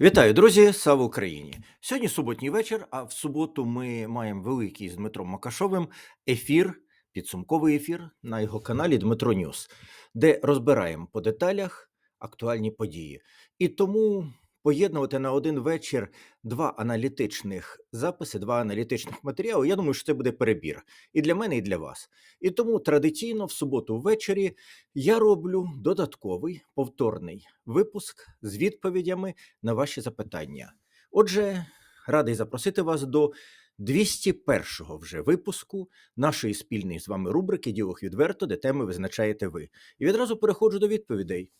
Вітаю, друзі! Слава Україні! Сьогодні суботній вечір, а в суботу ми маємо великий з Дмитром Макашовим ефір, підсумковий ефір на його каналі Дмитро Ньюс, де розбираємо по деталях актуальні події. І тому поєднувати на один вечір два аналітичних записи, два аналітичних матеріали. Я думаю, що це буде перебір і для мене, і для вас. І тому традиційно в суботу ввечері я роблю додатковий повторний випуск з відповідями на ваші запитання. Отже, радий запросити вас до 201-го вже випуску нашої спільної з вами рубрики Діалог відверто, де теми визначаєте ви. І відразу переходжу до відповідей.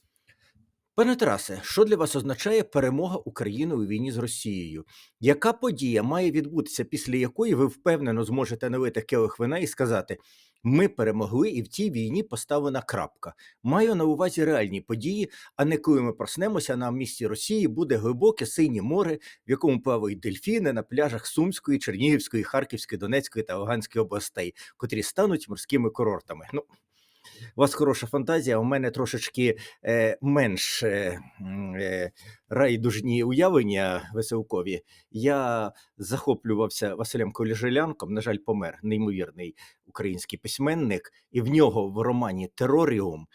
Пане Тарасе, що для вас означає перемога України у війні з Росією? Яка подія має відбутися, після якої ви впевнено зможете налити келих вина і сказати: ми перемогли, і в цій війні поставлена крапка? Маю на увазі реальні події, а не коли ми проснемося, на місці Росії буде глибоке синє море, в якому плавають дельфіни на пляжах Сумської, Чернігівської, Харківської, Донецької та Луганської областей, котрі стануть морськими курортами. Ну, у вас хороша фантазія, у мене трошечки е, менш е, е, райдужні уявлення веселкові. Я захоплювався Василем Коліжелянком, на жаль, помер неймовірний український письменник, і в нього в романі Тероріум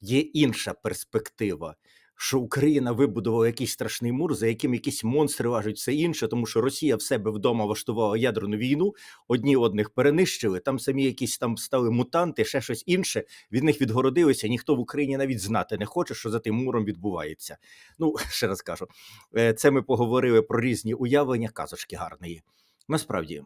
є інша перспектива. Що Україна вибудувала якийсь страшний мур, за яким якісь монстри важуть все інше, тому що Росія в себе вдома влаштувала ядерну війну, одні одних перенищили, там самі якісь там стали мутанти, ще щось інше, від них відгородилися. Ніхто в Україні навіть знати не хоче, що за тим муром відбувається. Ну, ще раз кажу, е, це ми поговорили про різні уявлення, казочки гарної. Насправді,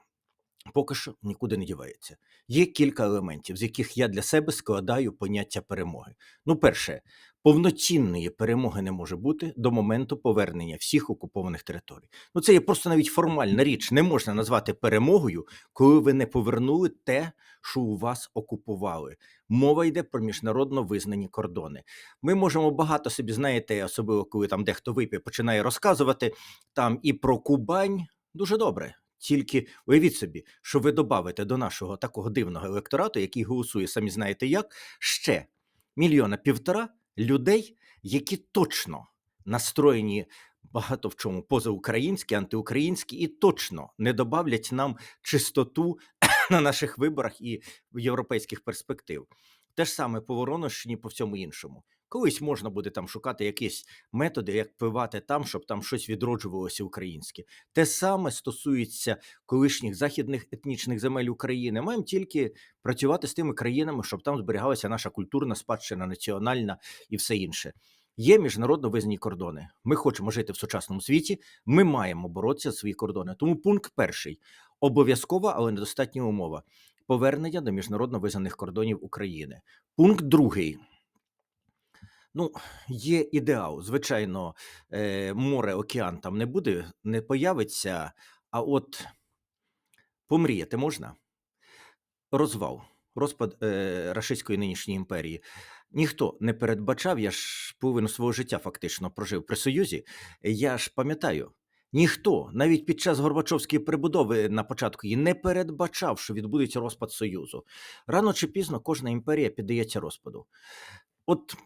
поки що нікуди не дівається. Є кілька елементів, з яких я для себе складаю поняття перемоги. Ну, перше, повноцінної перемоги не може бути до моменту повернення всіх окупованих територій. Ну, це є просто навіть формальна річ. Не можна назвати перемогою, коли ви не повернули те, що у вас окупували. Мова йде про міжнародно визнані кордони. Ми можемо багато собі, знаєте, особливо коли там дехто вип'є, починає розказувати там і про Кубань. Дуже добре. Тільки уявіть собі, що ви додавите до нашого такого дивного електорату, який голосує, самі знаєте як, ще мільйона півтора людей, які точно настроєні багато в чому позаукраїнські, антиукраїнські, і точно не добавлять нам чистоту на наших виборах і європейських перспектив. Те ж саме по Воронощині, по всьому іншому. Колись можна буде там шукати якісь методи, як впливати там, щоб там щось відроджувалося українське. Те саме стосується колишніх західних етнічних земель України. Маємо тільки працювати з тими країнами, щоб там зберігалася наша культурна спадщина, національна і все інше. Є міжнародно визнані кордони. Ми хочемо жити в сучасному світі. Ми маємо боротися за свої кордони. Тому пункт перший обов'язкова, але недостатня умова повернення до міжнародно визнаних кордонів України. Пункт другий. Ну, є ідеал. Звичайно, е, море, океан там не буде, не появиться. А от помріяти можна? Розвал, розпад е, Рашистської нинішньої імперії. Ніхто не передбачав, я ж половину свого життя фактично прожив при Союзі. Я ж пам'ятаю, ніхто, навіть під час Горбачовської прибудови на початку її не передбачав, що відбудеться розпад Союзу. Рано чи пізно кожна імперія піддається розпаду. От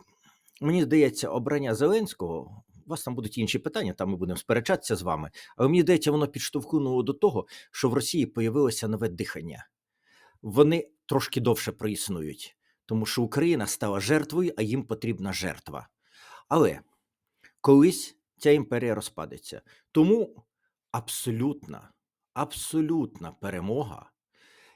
мені здається, обрання Зеленського. У вас там будуть інші питання, там ми будемо сперечатися з вами. Але мені здається, воно підштовхнуло до того, що в Росії появилося нове дихання. Вони трошки довше проіснують, тому що Україна стала жертвою, а їм потрібна жертва. Але колись ця імперія розпадеться. Тому абсолютна, абсолютна перемога,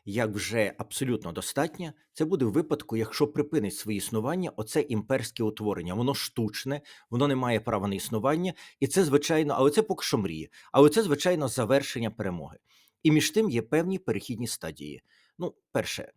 як вже абсолютно достатня, це буде в випадку, якщо припинить своє існування оце імперське утворення. Воно штучне, воно не має права на існування, і це звичайно, але це поки що мріє. Але це звичайно завершення перемоги. І між тим є певні перехідні стадії. Ну, перше,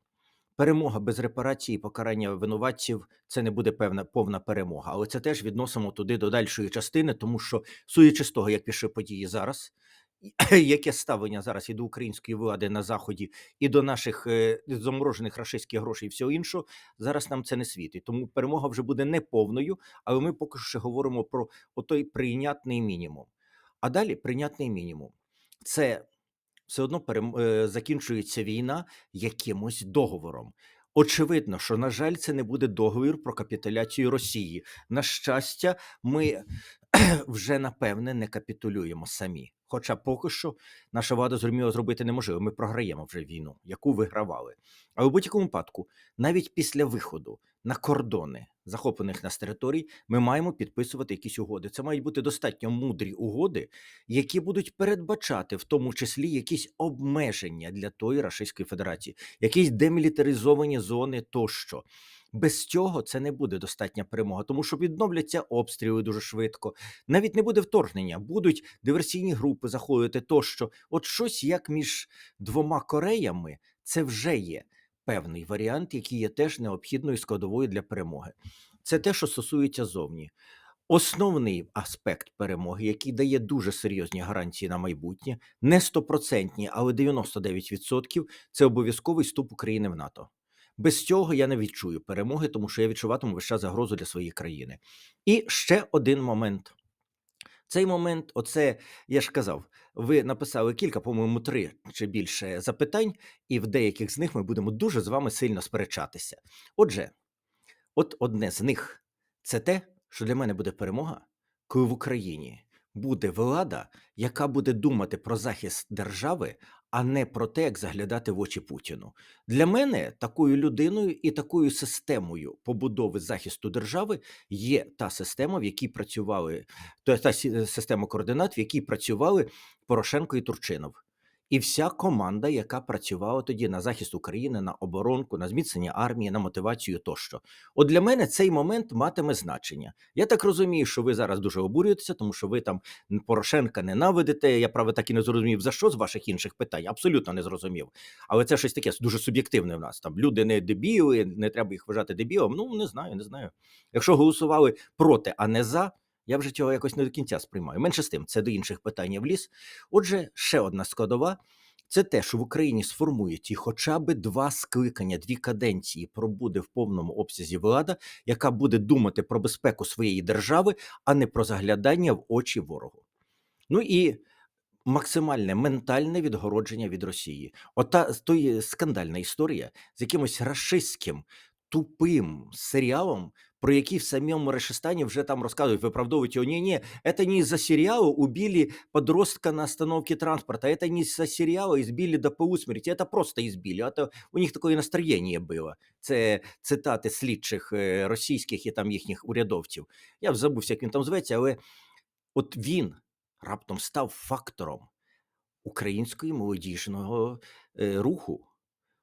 перемога без репарації і покарання винуватців це не буде певна повна перемога. Але це теж відносимо туди до дальшої частини, тому що, судячи з того, як пішли події зараз, яке ставлення зараз і до української влади на заході, і до наших е, заморожених рашистських грошей і всього іншого, зараз нам це не світить. Тому перемога вже буде не повною, але ми поки що говоримо про отой прийнятний мінімум. А далі прийнятний мінімум це все одно перем... е, закінчується війна якимось договором. Очевидно, що, на жаль, це не буде договір про капітуляцію Росії. На щастя, ми вже напевне не капітулюємо самі. Хоча поки що наша влада зрозуміло зробити неможливо. Ми програємо вже війну, яку вигравали. Але в будь-якому випадку, навіть після виходу на кордони захоплених нас територій, ми маємо підписувати якісь угоди. Це мають бути достатньо мудрі угоди, які будуть передбачати в тому числі якісь обмеження для тої Російської Федерації, якісь демілітаризовані зони тощо. Без цього це не буде достатня перемога, тому що відновляться обстріли дуже швидко. Навіть не буде вторгнення, будуть диверсійні групи заходити тощо. От щось як між двома Кореями, це вже є певний варіант, який є теж необхідною складовою для перемоги. Це те, що стосується зовні. Основний аспект перемоги, який дає дуже серйозні гарантії на майбутнє, не стопроцентні, але 99% – це обов'язковий вступ України в НАТО. Без цього я не відчую перемоги, тому що я відчуватиму весь час загрозу для своєї країни. І ще один момент. Цей момент, оце я ж казав, ви написали кілька, по-моєму, три чи більше запитань, і в деяких з них ми будемо дуже з вами сильно сперечатися. Отже, от одне з них це те, що для мене буде перемога, коли в Україні буде влада, яка буде думати про захист держави, а не про те, як заглядати в очі Путіну. Для мене такою людиною і такою системою побудови захисту держави є та система, в якій працювали та, система координат, в якій працювали Порошенко і Турчинов. І вся команда, яка працювала тоді на захист України, на оборонку, на зміцнення армії, на мотивацію тощо. От для мене цей момент матиме значення. Я так розумію, що ви зараз дуже обурюєтеся, тому що ви там Порошенка ненавидите. Я правда так і не зрозумів за що з ваших інших питань. Абсолютно не зрозумів. Але це щось таке дуже суб'єктивне в нас. Там люди не дебіли, не треба їх вважати дебілом. Ну не знаю, не знаю. Якщо голосували проти, а не за. Я вже цього якось не до кінця сприймаю. Менше з тим, це до інших питань я вліз. Отже, ще одна складова це те, що в Україні сформують і хоча б два скликання, дві каденції пробуде в повному обсязі влада, яка буде думати про безпеку своєї держави, а не про заглядання в очі ворогу. Ну і максимальне ментальне відгородження від Росії. Ота той скандальна історія з якимось рашистським тупим серіалом, про який в самому Рашистані вже там розказують, виправдовують його. Ні, ні, це не из-за сериала убили подростка на остановке транспорта, это не из-за сериала избили до полусмерти, это просто избили. Это у них таке настроєння було. Це цитати слідчих е, російських і там їхніх урядовців. Я забувся, як він там зветься, але от він раптом став фактором української молодіжного е, руху.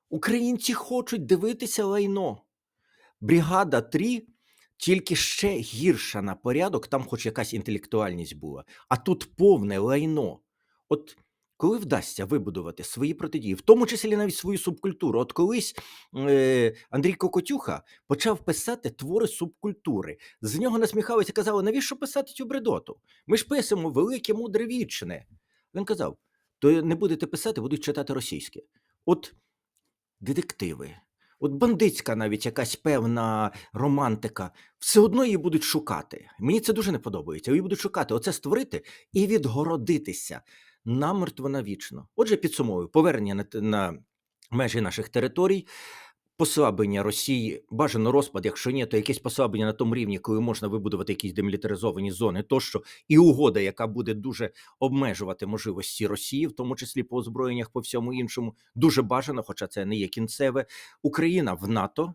Українці хочуть дивитися лайно. Бригада 3 тільки ще гірша на порядок, там хоч якась інтелектуальність була, а тут повне лайно. От коли вдасться вибудувати свої протидії, в тому числі навіть свою субкультуру. От колись е, Андрій Кокотюха почав писати твори субкультури. З нього насміхалися і казали, навіщо писати цю бредоту? Ми ж писемо велике мудре вічне. Він казав: то не будете писати, будуть читати російське. От детективи, от бандитська навіть якась певна романтика, все одно її будуть шукати. Мені це дуже не подобається. Її будуть шукати, оце створити і відгородитися намертво навічно. Отже, підсумовую, повернення на, на межі наших територій, послаблення Росії, бажано розпад, якщо ні, то якесь послаблення на тому рівні, коли можна вибудувати якісь демілітаризовані зони тощо, і угода, яка буде дуже обмежувати можливості Росії, в тому числі по озброєннях, по всьому іншому, дуже бажано, хоча це не є кінцеве. Україна в НАТО.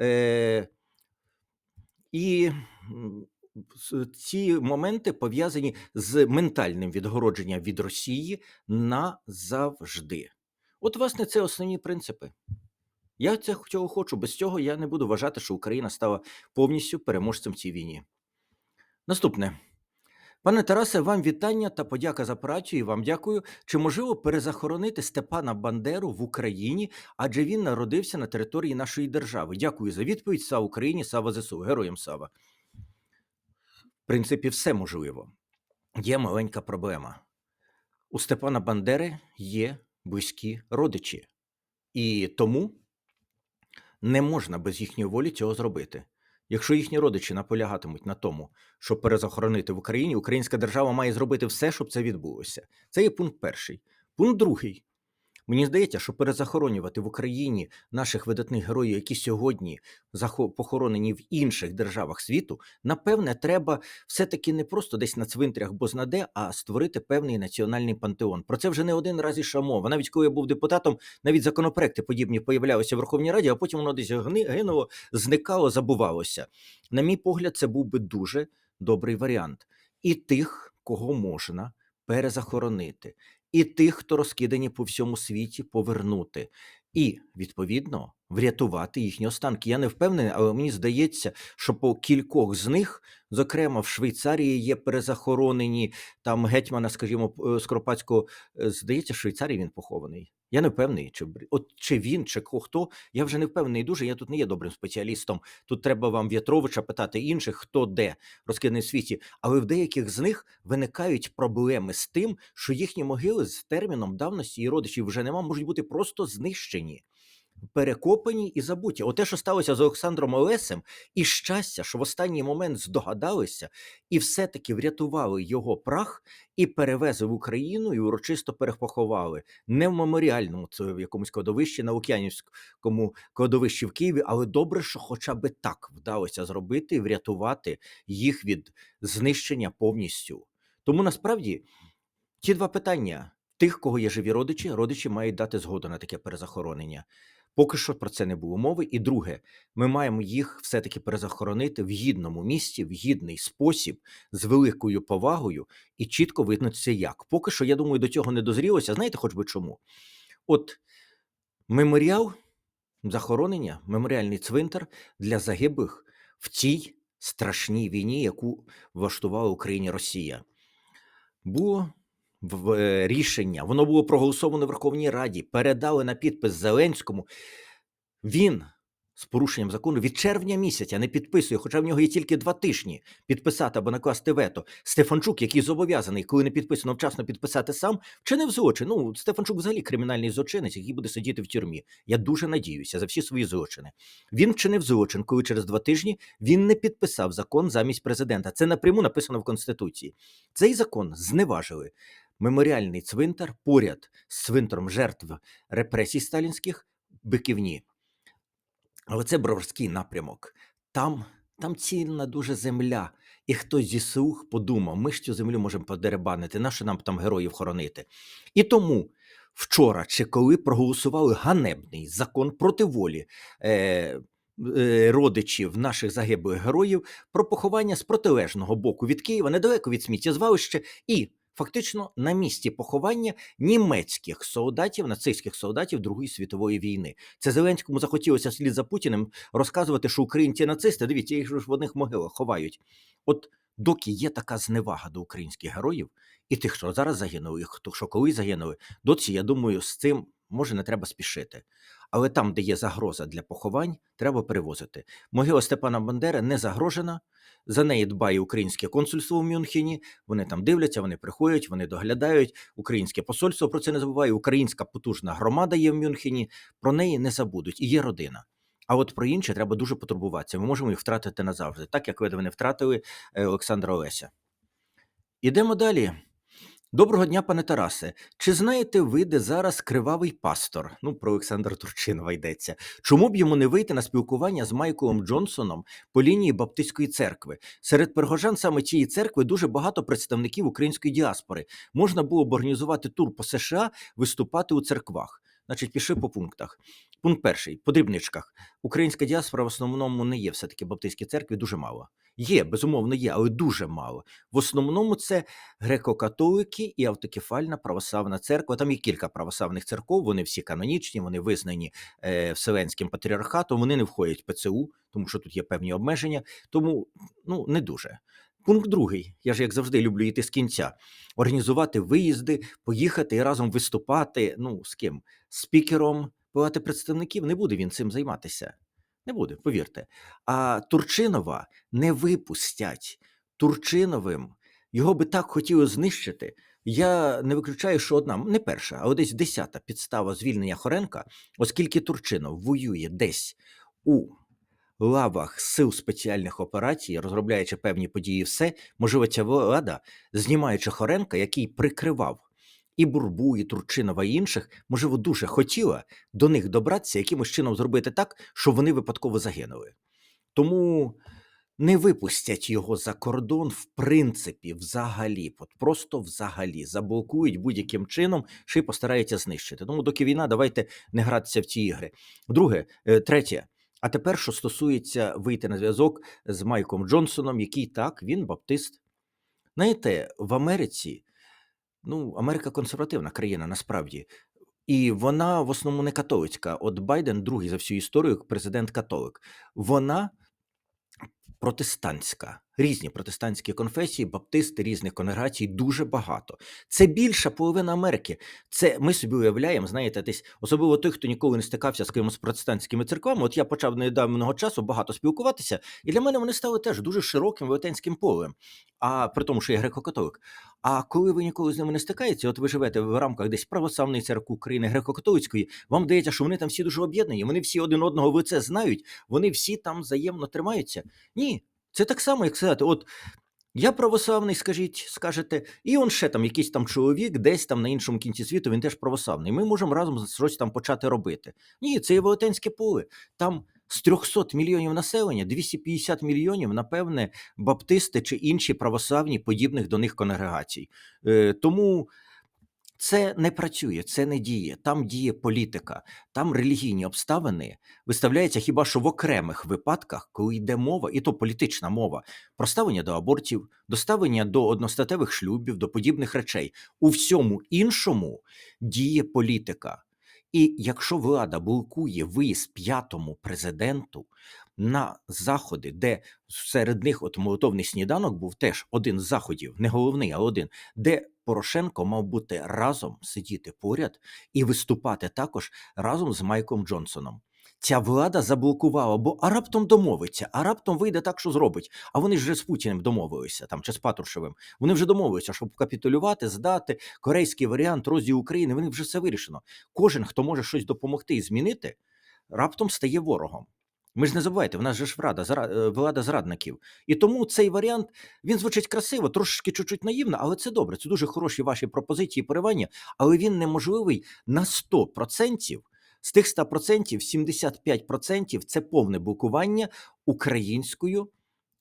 Е, і ці моменти пов'язані з ментальним відгородженням від Росії назавжди. От, власне, це основні принципи. Я це цього хочу. Без цього я не буду вважати, що Україна стала повністю переможцем в цій війні. Наступне. Пане Тарасе, вам вітання та подяка за працю. І вам дякую. Чи можливо перезахоронити Степана Бандеру в Україні, адже він народився на території нашої держави? Дякую за відповідь. Слава Україні, слава ЗСУ. Героям слава. В принципі, все можливо. Є маленька проблема. У Степана Бандери є близькі родичі, і тому не можна без їхньої волі цього зробити. Якщо їхні родичі наполягатимуть на тому, щоб перезахоронити в Україні, українська держава має зробити все, щоб це відбулося. Це є пункт перший. Пункт другий. Мені здається, що перезахоронювати в Україні наших видатних героїв, які сьогодні похоронені в інших державах світу, напевне, треба все-таки не просто десь на цвинтарях бознаде, а створити певний національний пантеон. Про це вже не один раз ішла мова. Навіть коли я був депутатом, навіть законопроекти подібні появлялися в Верховній Раді, а потім воно десь гинуло, зникало, забувалося. На мій погляд, це був би дуже добрий варіант. І тих, кого можна перезахоронити, і тих, хто розкидані по всьому світі, повернути. І відповідно врятувати їхні останки. Я не впевнений, але мені здається, що по кількох з них, зокрема в Швейцарії, є перезахоронені там гетьмана, скажімо, е, Скоропадського. е, Здається, в Швейцарії він похований. Я не впевнений, чи от чи він, чи хто. Я вже не впевнений дуже. Я тут не є добрим спеціалістом. Тут треба вам В'ятровича питати інших, хто де розкиданий в світі. Але в деяких з них виникають проблеми з тим, що їхні могили з терміном давності і родичів вже нема, можуть бути просто знищені. Перекопані і забуті. Оте, що сталося з Олександром Олесем, і щастя, що в останній момент здогадалися і все-таки врятували його прах і перевезли в Україну і урочисто перепоховали. Не в меморіальному, це в якомусь кладовищі на Лук'янівському кладовищі в Києві, але добре, що хоча б так вдалося зробити і врятувати їх від знищення повністю. Тому насправді ті два питання: тих, кого є живі родичі, родичі мають дати згоду на таке перезахоронення. Поки що про це не було мови. І друге, ми маємо їх все-таки перезахоронити в гідному місці, в гідний спосіб, з великою повагою і чітко визначитися як. Поки що, я думаю, до цього не дозрілося. Знаєте, хоч би чому? От меморіал захоронення, меморіальний цвинтар для загиблих в цій страшній війні, яку влаштувала Україні Росія. Було в- е, рішення, воно було проголосовано в Верховній Раді, передали на підпис Зеленському. Він з порушенням закону від червня місяця не підписує, хоча в нього є тільки два тижні підписати або накласти вето. Стефанчук, який зобов'язаний, коли не підписано вчасно підписати сам, вчинив злочин. Ну, Стефанчук взагалі кримінальний злочинець, який буде сидіти в тюрмі. Я дуже надіюся за всі свої злочини. Він вчинив злочин, коли через два тижні він не підписав закон замість президента. Це напряму написано в Конституції. Цей закон зневажили. Меморіальний цвинтар поряд з цвинтаром жертв репресій сталінських биківні. Але це Броварський напрямок. Там, там цільна дуже земля. І хтось зі слух подумав, ми ж цю землю можемо подеребанити, нащо нам там героїв хоронити? І тому вчора чи коли проголосували ганебний закон проти волі е, е, родичів наших загиблих героїв про поховання з протилежного боку від Києва, недалеко від сміттєзвалища, і фактично на місці поховання німецьких солдатів, нацистських солдатів Другої світової війни. Це Зеленському захотілося слід за Путіним розказувати, що українці нацисти, дивіться, їх ж в одних могилах ховають. От доки є така зневага до українських героїв і тих, що зараз загинули, і хто що колись загинули, доці, я думаю, з цим може не треба спішити. Але там, де є загроза для поховань, треба перевозити. Могила Степана Бандери не загрожена. За неї дбає українське консульство в Мюнхені. Вони там дивляться, вони приходять, вони доглядають. Українське посольство про це не забуває. Українська потужна громада є в Мюнхені. Про неї не забудуть. І є родина. А от про інше треба дуже потурбуватися. Ми можемо їх втратити назавжди, так як ви вони втратили е, Олександра Олеся. Ідемо далі. Доброго дня, пане Тарасе. Чи знаєте ви, де зараз кривавий пастор? Ну, про Олександра Турчинова йдеться. Чому б йому не вийти на спілкування з Майклом Джонсоном по лінії Баптистської церкви? Серед пригожан саме цієї церкви дуже багато представників української діаспори. Можна було б організувати тур по США, виступати у церквах. Значить, пішли по пунктах. Пункт перший по дрібничках. Українська діаспора в основному не є все-таки в Баптистській церкві, дуже мало. Є, безумовно, є, але дуже мало. В основному це греко-католики і автокефальна православна церква. Там є кілька православних церков, вони всі канонічні, вони визнані е, Вселенським патріархатом, вони не входять в ПЦУ, тому що тут є певні обмеження. Тому ну не дуже. Пункт другий. Я ж як завжди люблю йти з кінця. Організувати виїзди, поїхати і разом виступати. Ну з ким? Спікером, багато представників. Не буде він цим займатися. Не буде, повірте. А Турчинова не випустять. Турчиновим його би так хотіли знищити. Я не виключаю, що одна, не перша, а десь десята підстава звільнення Хоренка, оскільки Турчинов воює десь у лавах сил спеціальних операцій, розробляючи певні події, все, можливо, ця влада, знімаючи Хоренка, який прикривав і Бурбу, і Турчинова, і інших, можливо, дуже хотіла до них добратися, якимось чином зробити так, щоб вони випадково загинули. Тому не випустять його за кордон, в принципі, взагалі, от просто взагалі заблокують будь-яким чином, ще й постараються знищити. Тому, доки війна, давайте не гратися в ці ігри. Друге, е, третє. А тепер, що стосується вийти на зв'язок з Майком Джонсоном, який так, він баптист. Знаєте, в Америці, ну, Америка консервативна країна насправді, і вона в основному не католицька. От Байден, другий за всю історію, президент католик. Вона протестантська. Різні протестантські конфесії, баптисти різних конгрегацій дуже багато. Це більша половина Америки. Це ми собі уявляємо, знаєте, десь особливо той, хто ніколи не стикався з кимось протестантськими церквами. От я почав недавнього часу багато спілкуватися, і для мене вони стали теж дуже широким велетенським полем. А при тому, що я греко-католик. А коли ви ніколи з ними не стикаєтеся, от ви живете в рамках десь православної церкви України, греко-католицької, вам здається, що вони там всі дуже об'єднані, вони всі один одного в лице знають, вони всі там взаємно тримаються. Ні, це так само, як сказати, от я православний, скажіть, скажете, і он ще там якийсь там чоловік, десь там на іншому кінці світу, він теж православний. Ми можемо разом щось там почати робити. Ні, це є велетенське поле. Там з 300 мільйонів населення, 250 мільйонів, напевне, баптисти чи інші православні подібних до них конгрегацій. Е, тому. Це не працює, це не діє. Там діє політика, там релігійні обставини виставляються хіба що в окремих випадках, коли йде мова, і то політична мова, про ставлення до абортів, до ставлення до одностатевих шлюбів, до подібних речей. У всьому іншому діє політика. І якщо влада блокує виїзд п'ятому президенту на заходи, де серед них от молотовний сніданок був теж один з заходів, не головний, а один, де Порошенко мав бути разом сидіти поряд і виступати також разом з Майком Джонсоном. Ця влада заблокувала, бо а раптом домовиться, а раптом вийде так, що зробить. А вони ж з Путіним домовилися там чи з Патрушевим. Вони вже домовилися, щоб капітулювати, здати корейський варіант розділу України. Вони вже все вирішено. Кожен, хто може щось допомогти і змінити, раптом стає ворогом. Ми ж не забувайте, в нас же ж влада, зра- влада зрадників. І тому цей варіант він звучить красиво, трошки чуть-чуть наївно, але це добре. Це дуже хороші ваші пропозиції, поривання, але він неможливий на 100%. З тих 100% 75% це повне блокування українською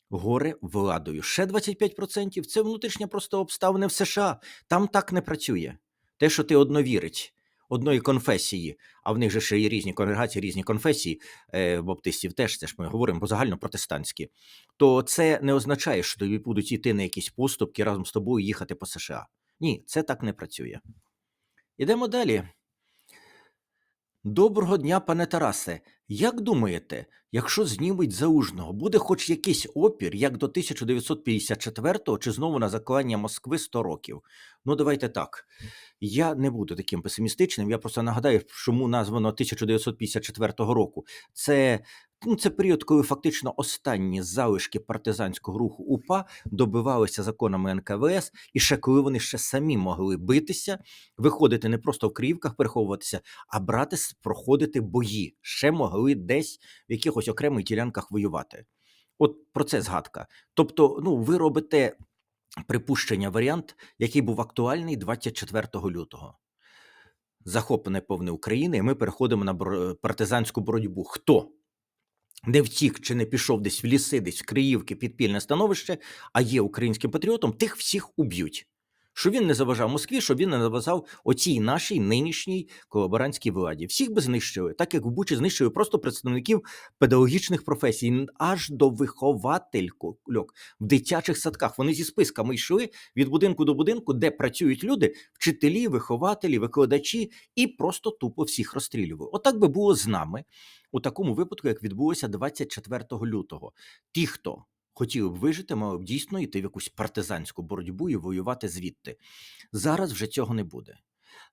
горе владою. Ще 25% це внутрішня просто обставини в США. Там так не працює. Те, що ти одновірить одної конфесії, а в них же ще є різні конгрегації, різні конфесії е, баптистів, теж це ж ми говоримо, бо загально протестантські, то це не означає, що тобі будуть йти на якісь поступки разом з тобою їхати по США. Ні, це так не працює. Ідемо далі. Доброго дня, пане Тарасе. Як думаєте, якщо знімуть Заужного, буде хоч якийсь опір, як до 1954-го, чи знову на заклання Москви 100 років? Ну, давайте так. Я не буду таким песимістичним. Я просто нагадаю, чому названо 1954 року. Це ну, це період, коли фактично останні залишки партизанського руху УПА добивалися законами НКВС, і ще коли вони ще самі могли битися, виходити не просто в Криївках, переховуватися, а брати проходити бої. Ще могли десь в якихось окремих ділянках воювати. От про це згадка. Тобто, ну, ви робите припущення варіант, який був актуальний 24 лютого. Захоплене повне України, і ми переходимо на партизанську боротьбу. Хто не втік чи не пішов десь в ліси, десь в Криївки, підпільне становище, а є українським патріотом, тих всіх уб'ють що він не заважав Москві, щоб він не заважав оцій нашій нинішній колаборантській владі. Всіх би знищили, так як в Бучі знищили просто представників педагогічних професій, аж до виховательку в дитячих садках. Вони зі списками йшли від будинку до будинку, де працюють люди, вчителі, вихователі, викладачі, і просто тупо всіх розстрілювали. Отак би було з нами у такому випадку, як відбулося 24 лютого. Ті, хто хотіли б вижити, мали б дійсно йти в якусь партизанську боротьбу і воювати звідти. Зараз вже цього не буде.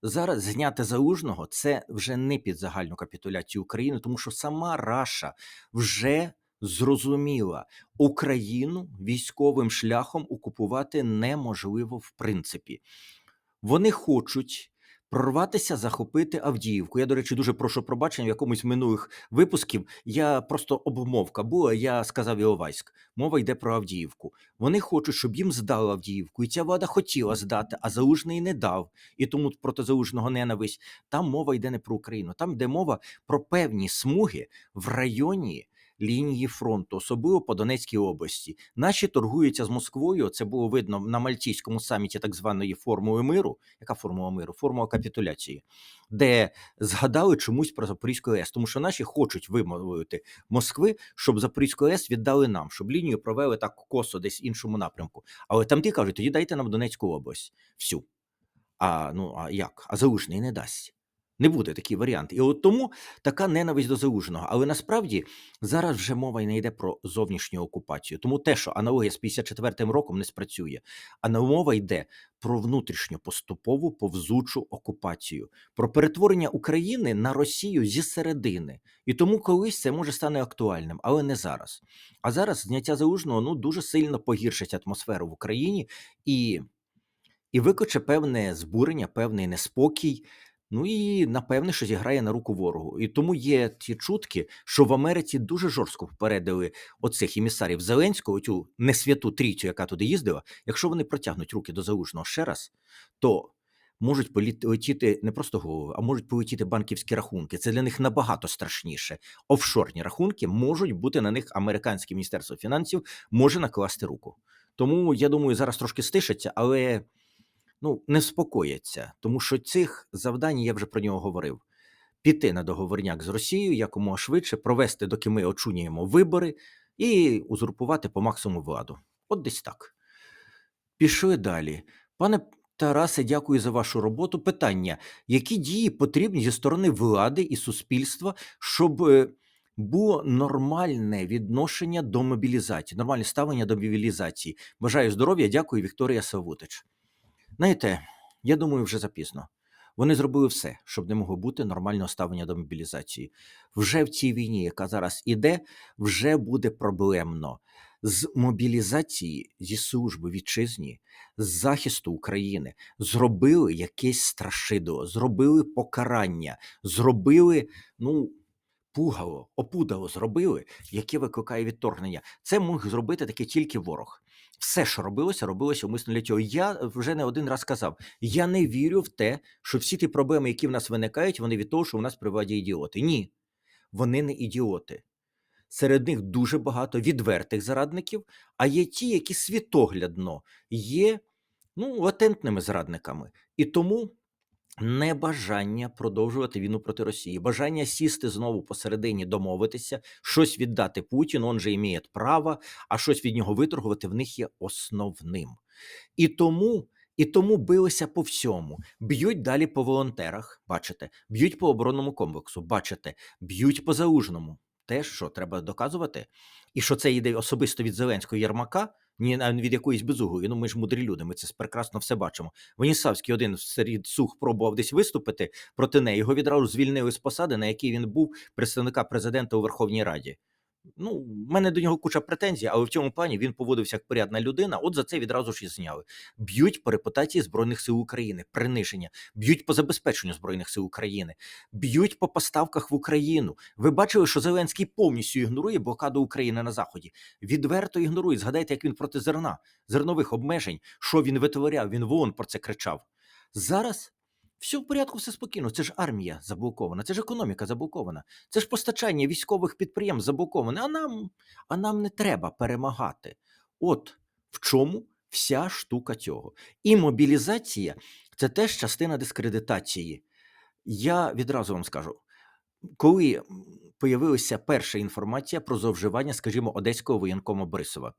Зараз зняти залужного це вже не під загальну капітуляцію України, тому що сама Раша вже зрозуміла, Україну військовим шляхом окупувати неможливо в принципі. Вони хочуть прорватися, захопити Авдіївку. Я, до речі, дуже прошу пробачення в якомусь минулих випусків. Я просто обмовка була. Я сказав Іловайськ. Мова йде про Авдіївку. Вони хочуть, щоб їм здали Авдіївку, і ця влада хотіла здати, а Залужний не дав. І тому проти Залужного ненависть. Там мова йде не про Україну, там йде мова про певні смуги в районі лінії фронту, особливо по Донецькій області. Наші торгуються з Москвою. Це було видно на мальтійському саміті так званої формули миру. Яка формула миру? Формула капітуляції, де згадали чомусь про Запорізьку АЕС, тому що наші хочуть вимовити Москви, щоб Запорізьку АЕС віддали нам, щоб лінію провели так косо десь іншому напрямку. Але там ті кажуть, тоді дайте нам Донецьку область всю. А ну а як? А Залужний не дасть. Не буде такий варіант. І от тому така ненависть до залужного. Але насправді зараз вже мова й не йде про зовнішню окупацію. Тому те, що аналогія з 54-м роком не спрацює, а мова йде про внутрішню поступову повзучу окупацію, про перетворення України на Росію зі середини. І тому колись це може стане актуальним, але не зараз. А зараз зняття залужного ну дуже сильно погіршить атмосферу в Україні і, і викличе певне збурення, певний неспокій. Ну і напевне, що зіграє на руку ворогу. І тому є ті чутки, що в Америці дуже жорстко попередили оцих емісарів Зеленського, цю несвяту трійцю, яка туди їздила. Якщо вони протягнуть руки до залужного ще раз, то можуть полетіти не просто голови, а можуть полетіти банківські рахунки. Це для них набагато страшніше. Офшорні рахунки можуть бути на них американське міністерство фінансів може накласти руку. Тому я думаю, зараз трошки стишаться, але ну, не спокояться, тому що цих завдань я вже про нього говорив: піти на договорняк з Росією якомога швидше, провести, доки ми очунюємо вибори, і узурпувати по максимуму владу. От десь так. Пішли далі. Пане Тарасе, дякую за вашу роботу. Питання: які дії потрібні зі сторони влади і суспільства, щоб е, було нормальне відношення до мобілізації, нормальне ставлення до мобілізації? Бажаю здоров'я, дякую, Вікторія Савутич. Знаєте, я думаю, вже запізно. Вони зробили все, щоб не могло бути нормального ставлення до мобілізації. Вже в цій війні, яка зараз іде, вже буде проблемно з мобілізації зі служби вітчизні, з захисту України. Зробили якесь страшидо, зробили покарання, зробили, ну. Пугало, опудало зробили, яке викликає відторгнення. Це мог зробити таке тільки ворог все, що робилося, робилося умисно для цього. Я вже не один раз казав: я не вірю в те, що всі ті проблеми, які в нас виникають, вони від того, що в нас при владі ідіоти. Ні, вони не ідіоти. Серед них дуже багато відвертих зарадників, а є ті, які світоглядно є ну, латентними зрадниками. І тому Небажання продовжувати війну проти Росії, бажання сісти знову посередині, домовитися, щось віддати Путіну, он же імеє право, а щось від нього виторгувати в них є основним. І тому і тому билися по всьому. Б'ють далі по волонтерах, бачите, б'ють по оборонному комплексу, бачите, б'ють по залужному. Те, що треба доказувати, і що це йде особисто від Зеленського Єрмака ні від якоїсь безугої. Ну ми ж мудрі люди, ми це прекрасно все бачимо. Венісавський один серед сух пробував десь виступити проти неї. Його відразу звільнили з посади, на якій він був представника президента у Верховній Раді. Ну, в мене до нього куча претензій, але в цьому плані він поводився як порядна людина. От за це відразу ж і зняли. Б'ють по репутації Збройних сил України, приниження, б'ють по забезпеченню Збройних сил України, б'ють по поставках в Україну. Ви бачили, що Зеленський повністю ігнорує блокаду України на Заході. Відверто ігнорує. Згадайте, як він проти зерна, зернових обмежень, що він витворяв, він в ООН про це кричав. Зараз все в порядку, все спокійно. Це ж армія заблокована, це ж економіка заблокована, це ж постачання військових підприємств заблоковане. А нам, а нам не треба перемагати. От в чому вся штука цього. І мобілізація це теж частина дискредитації. Я відразу вам скажу, коли появилася перша інформація про зловживання, скажімо, одеського воєнкома Борисова.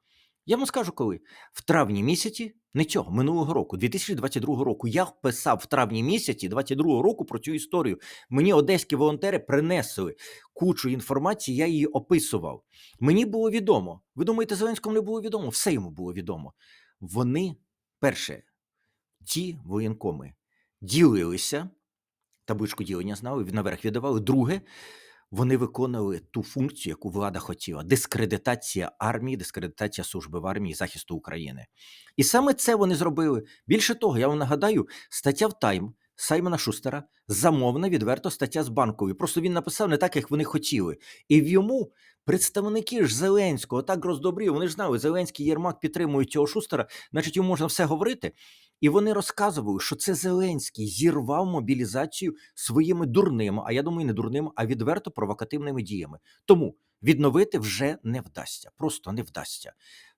Я вам скажу, коли в травні місяці, не цього минулого року, 2022 року, я писав в травні місяці 2022 року про цю історію. Мені одеські волонтери принесли кучу інформації, я її описував. Мені було відомо. Ви думаєте, Зеленському не було відомо? Все йому було відомо. Вони, перше, ті воєнкоми ділилися, табличку ділення знали, наверх віддавали. Друге, вони виконували ту функцію, яку влада хотіла: дискредитація армії, дискредитація служби в армії захисту України. І саме це вони зробили. Більше того, я вам нагадаю, стаття в Тайм Саймона Шустера замовна відверто стаття з банкової. Просто він написав не так, як вони хотіли. І в йому представники ж Зеленського так роздобрів. Вони ж знали, Зеленський Єрмак підтримують цього Шустера, значить, йому можна все говорити. І вони розказували, що це Зеленський зірвав мобілізацію своїми дурними, а я думаю, не дурними, а відверто провокативними діями. Тому відновити вже не вдасться, просто не вдасться.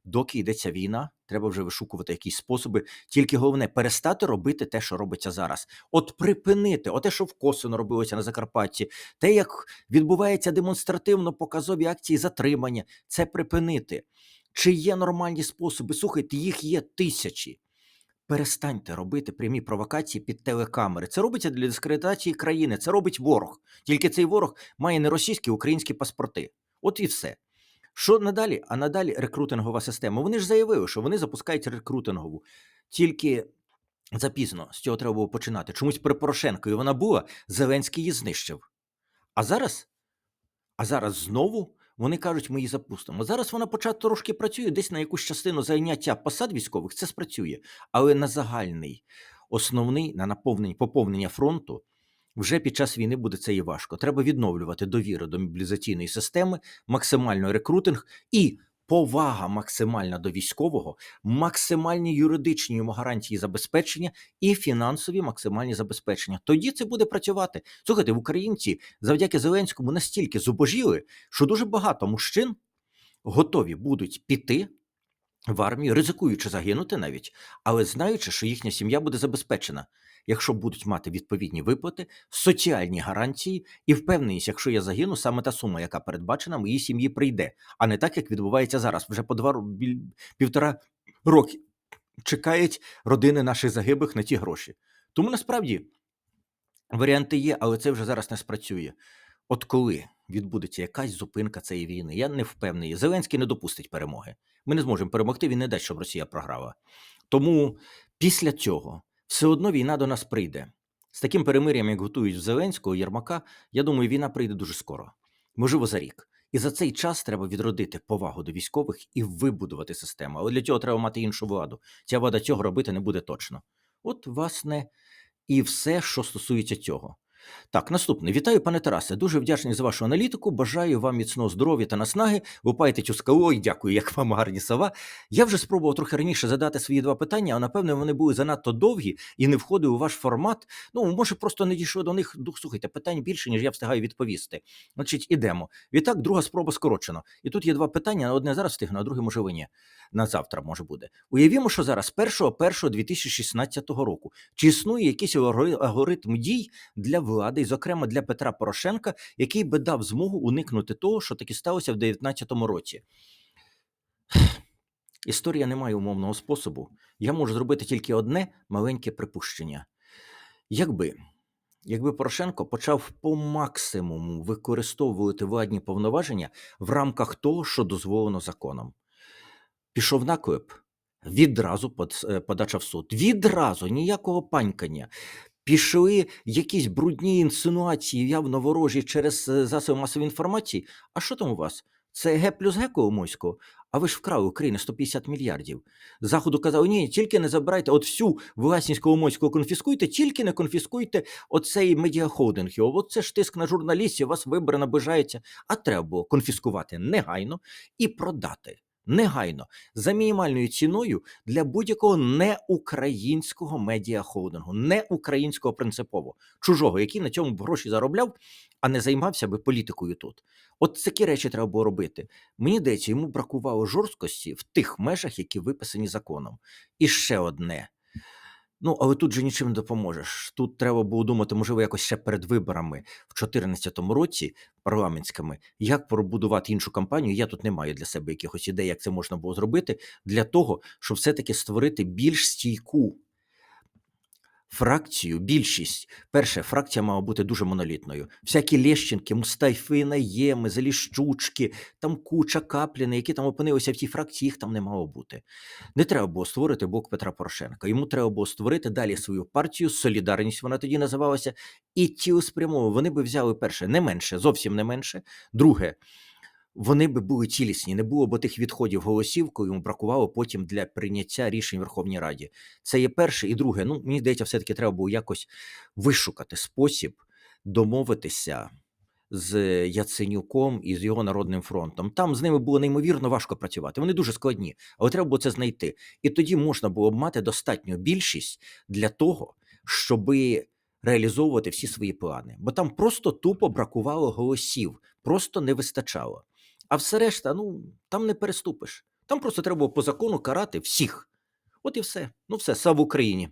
Доки йдеться війна, треба вже вишукувати якісь способи. Тільки головне перестати робити те, що робиться зараз. От припинити, оте, що в Косино робилося на Закарпатті, те, як відбувається демонстративно показові акції затримання, це припинити. Чи є нормальні способи? Слухайте, їх є тисячі. Перестаньте робити прямі провокації під телекамери. Це робиться для дискредитації країни. Це робить ворог. Тільки цей ворог має не російські, а українські паспорти. От і все. Що надалі? А надалі рекрутингова система. Вони ж заявили, що вони запускають рекрутингову. Тільки запізно з цього треба було починати. Чомусь при Порошенкові вона була, Зеленський її знищив. А зараз, а зараз знову вони кажуть, ми її запустимо. Зараз вона почати трошки працює, десь на якусь частину зайняття посад військових це спрацює. Але на загальний, основний, на наповнення, поповнення фронту вже під час війни буде це і важко. Треба відновлювати довіру до мобілізаційної системи, максимально рекрутинг і повага максимальна до військового, максимальні юридичні йому гарантії забезпечення і фінансові максимальні забезпечення. Тоді це буде працювати. Слухайте, українці завдяки Зеленському настільки зубожіли, що дуже багато мужчин готові будуть піти. В армію, ризикуючи загинути навіть, але знаючи, що їхня сім'я буде забезпечена, якщо будуть мати відповідні виплати, соціальні гарантії і впевненість, якщо я загину, саме та сума, яка передбачена, моїй сім'ї прийде, а не так, як відбувається зараз. Вже по два півтора роки чекають родини наших загиблих на ті гроші. Тому насправді варіанти є, але це вже зараз не спрацює. От коли відбудеться якась зупинка цієї війни, я не впевнений. Зеленський не допустить перемоги. Ми не зможемо перемогти, він не дасть, щоб Росія програла. Тому після цього все одно війна до нас прийде. З таким перемир'ям, як готують Зеленського, Єрмака, я думаю, війна прийде дуже скоро, можливо, за рік. І за цей час треба відродити повагу до військових і вибудувати систему. Але для цього треба мати іншу владу. Ця влада цього робити не буде точно. От, власне, і все, що стосується цього. Так, наступне. Вітаю, пане Тарасе. Дуже вдячний за вашу аналітику. Бажаю вам міцного здоров'я та наснаги. Лупайте цю скалу. Ой, дякую, як вам гарні слова. Я вже спробував трохи раніше задати свої два питання, а напевне вони були занадто довгі і не входили у ваш формат. Ну, може, просто не дійшло до них. Дух, слухайте, питань більше, ніж я встигаю відповісти. Значить, ідемо. Відтак, друга спроба скорочено. І тут є два питання: одне зараз встигну, а друге, можливо, ні. На завтра може буде. Уявімо, що зараз 1.1.2016 року. Чи існує якийсь алгори- алгоритм дій для влади, і, зокрема для Петра Порошенка, який би дав змогу уникнути того, що таки сталося в 2019 році. Історія не має умовного способу. Я можу зробити тільки одне маленьке припущення. Якби, якби Порошенко почав по максимуму використовувати владні повноваження в рамках того, що дозволено законом, пішов наклеп, відразу е, подача в суд. Відразу ніякого панькання. Пішли якісь брудні інсинуації, явно ворожі через е, засоби масової інформації. А що там у вас? Це Г плюс Г Коломойського? А ви ж вкрали України 150 мільярдів. Заходу казали, ні, тільки не забирайте от всю власність Коломойського конфіскуйте, тільки не конфіскуйте оцей медіахолдинг. його. Це ж тиск на журналістів, вас вибори наближаються. А треба було конфіскувати негайно і продати. Негайно за мінімальною ціною для будь-якого неукраїнського медіахолдингу, неукраїнського принципово, чужого, який на цьому гроші заробляв, а не займався би політикою тут. От такі речі треба було робити. Мені здається, йому бракувало жорсткості в тих межах, які виписані законом. І ще одне. Ну, але тут же нічим не допоможеш. Тут треба було думати, можливо, якось ще перед виборами в 2014 році парламентськими, як пробудувати іншу кампанію. Я тут не маю для себе якихось ідей, як це можна було зробити, для того, щоб все-таки створити більш стійку фракцію, більшість. Перше, фракція мала бути дуже монолітною. Всякі Лещенки, Мустайфи, Наєми, Заліщучки, там куча Капліни, які там опинилися в тій фракції, їх там не мало бути. Не треба було створити блок Петра Порошенка. Йому треба було створити далі свою партію, Солідарність вона тоді називалася, і цілеспрямово вони би взяли перше не менше, зовсім не менше. Друге, вони би були цілісні, не було б тих відходів голосів, коли йому бракувало потім для прийняття рішень Верховній Раді. Це є перше. І друге, ну мені здається, все-таки треба було якось вишукати спосіб домовитися з Яценюком і з його народним фронтом. Там з ними було неймовірно важко працювати. Вони дуже складні, але треба було це знайти. І тоді можна було б мати достатню більшість для того, щоби реалізовувати всі свої плани. Бо там просто тупо бракувало голосів, просто не вистачало. А все решта, ну там не переступиш. Там просто треба по закону карати всіх. От і все. Ну все, слава Україні.